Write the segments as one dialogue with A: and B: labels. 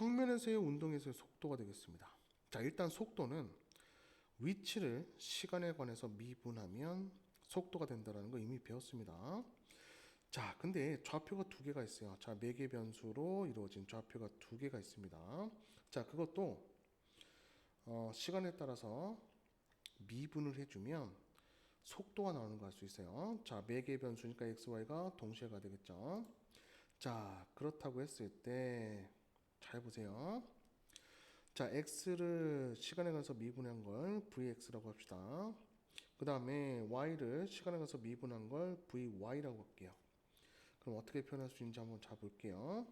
A: 평면에서의 운동에서의 속도가 되겠습니다. 자, 일단 속도는 위치를 시간에 관해서 미분하면 속도가 된다는 거 이미 배웠습니다. 자, 근데 좌표가 두 개가 있어요. 자, 매개 변수로 이루어진 좌표가 두 개가 있습니다. 자, 그것도 어, 시간에 따라서 미분을 해주면 속도가 나오는 거알수 있어요. 자, 매개 변수니까 x, y가 동시에가 되겠죠. 자, 그렇다고 했을 때 잘 보세요. 자, x를 시간에 관해서 미분한 걸 vx라고 합시다. 그 다음에 y를 시간에 관해서 미분한 걸 vy라고 할게요. 그럼 어떻게 표현할 수 있는지 한번 자 볼게요.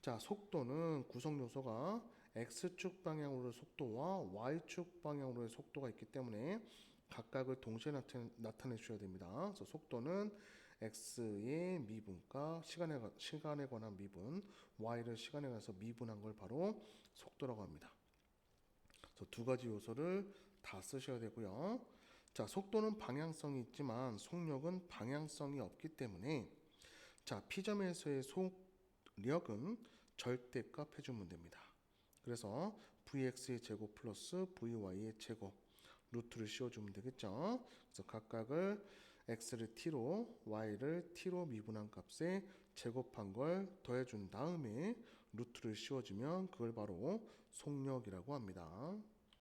A: 자, 속도는 구성 요소가 x축 방향으로의 속도와 y축 방향으로의 속도가 있기 때문에 각각을 동시에 나타, 나타내 주셔야 됩니다. 그래서 속도는 x의 미분과 시간에, 관- 시간에 관한 미분, y를 시간에 관해서 미분한 걸 바로 속도라고 합니다. 그래서 두 가지 요소를 다 쓰셔야 되고요. 자, 속도는 방향성이 있지만 속력은 방향성이 없기 때문에 자, P점에서의 속력은 절대값 해주면 됩니다. 그래서 Vx의 제곱 플러스 Vy의 제곱 루트를 씌워주면 되겠죠. 그래서 각각을 x를 t로 y를 t로 미분한 값에 제곱한 걸 더해준 다음에 루트를 씌워주면 그걸 바로 속력이라고 합니다.